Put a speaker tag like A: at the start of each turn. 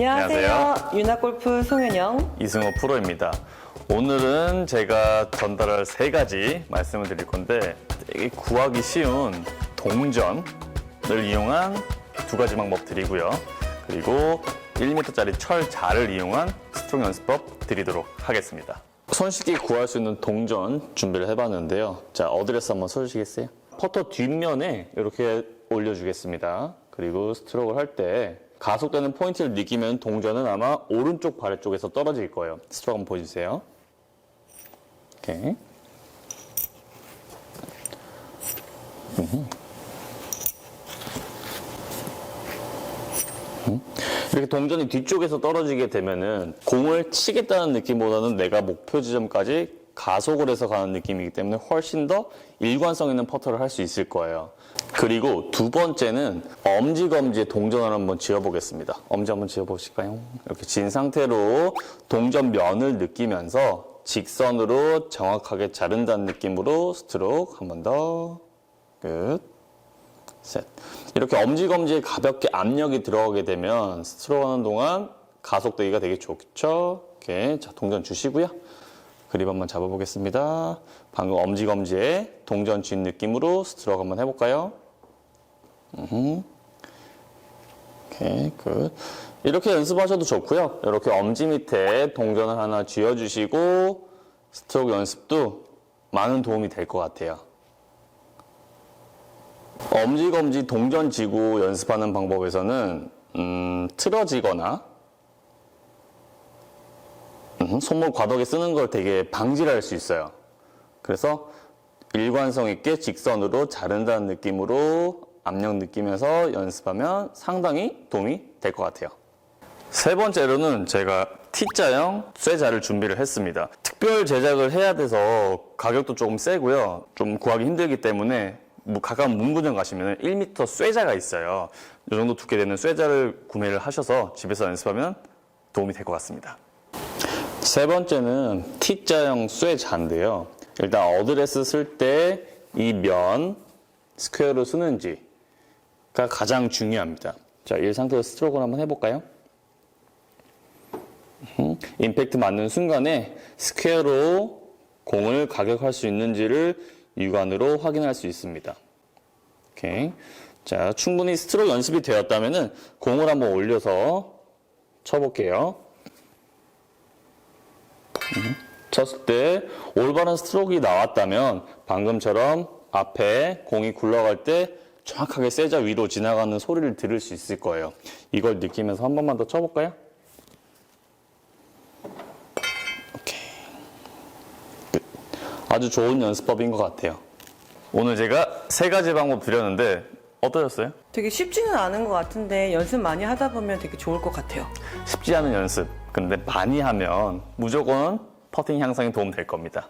A: 안녕하세요. 유나골프 송현영.
B: 이승호 프로입니다. 오늘은 제가 전달할 세 가지 말씀을 드릴 건데 되게 구하기 쉬운 동전을 이용한 두 가지 방법 드리고요. 그리고 1m짜리 철 자를 이용한 스트로크 연습법 드리도록 하겠습니다. 손쉽게 구할 수 있는 동전 준비를 해봤는데요. 자, 어드레스 한번 써주시겠어요? 퍼터 뒷면에 이렇게 올려주겠습니다. 그리고 스트로크를 할 때 가속되는 포인트를 느끼면 동전은 아마 오른쪽 발에 쪽에서 떨어질 거예요. 스트로크 한번 보여주세요. 오케이. 이렇게 동전이 뒤쪽에서 떨어지게 되면은 공을 치겠다는 느낌보다는 내가 목표 지점까지 가속을 해서 가는 느낌이기 때문에 훨씬 더 일관성 있는 퍼터를 할 수 있을 거예요. 그리고 두 번째는 엄지 검지의 동전을 한번 지어보겠습니다. 엄지 한번 지어보실까요? 이렇게 진 상태로 동전 면을 느끼면서 직선으로 정확하게 자른다는 느낌으로 스트로크 한 번 더. 끝. 셋. 이렇게 엄지검지에 가볍게 압력이 들어가게 되면 스트로크 하는 동안 가속되기가 되게 좋죠. 이렇게 자 동전 주시고요. 그립 한번 잡아보겠습니다. 방금 엄지검지에 동전 쥔 느낌으로 스트로크 한번 해볼까요? 오케이, 굿. 이렇게 연습하셔도 좋고요. 이렇게 엄지 밑에 동전을 하나 쥐어주시고 스트로크 연습도 많은 도움이 될 것 같아요. 엄지검지 동전 지고 연습하는 방법에서는 음, 틀어지거나 음, 손목 과도하게 쓰는 걸 되게 방지를 할 수 있어요. 그래서 일관성 있게 직선으로 자른다는 느낌으로 압력 느끼면서 연습하면 상당히 도움이 될 것 같아요. 세 번째로는 제가 T자형 쇠자를 준비를 했습니다. 특별 제작을 해야 돼서 가격도 조금 세고요. 좀 구하기 힘들기 때문에 뭐 가까운 문구점 가시면 1m 쇠자가 있어요. 이 정도 두께 되는 쇠자를 구매를 하셔서 집에서 연습하면 도움이 될 것 같습니다. 세 번째는 T자형 쇠자인데요. 일단 어드레스 쓸 때 이 면 스퀘어로 쓰는지가 가장 중요합니다. 자, 이 상태에서 스트로크를 한번 해볼까요? 음, 임팩트 맞는 순간에 스퀘어로 공을 가격할 수 있는지를 육안으로 확인할 수 있습니다. 오케이. 자, 충분히 스트로크 연습이 되었다면은 공을 한번 올려서 쳐볼게요. 음, 쳤을 때 올바른 스트로크가 나왔다면 방금처럼 앞에 공이 굴러갈 때 정확하게 세자 위로 지나가는 소리를 들을 수 있을 거예요. 이걸 느끼면서 한 번만 더 쳐볼까요? 오케이. 끝. 아주 좋은 연습법인 것 같아요. 오늘 제가 세 가지 방법 드렸는데 어떠셨어요?
A: 되게 쉽지는 않은 것 같은데 연습 많이 하다 보면 되게 좋을 것 같아요.
B: 쉽지 않은 연습. 근데 많이 하면 무조건 퍼팅 향상에 도움 될 겁니다.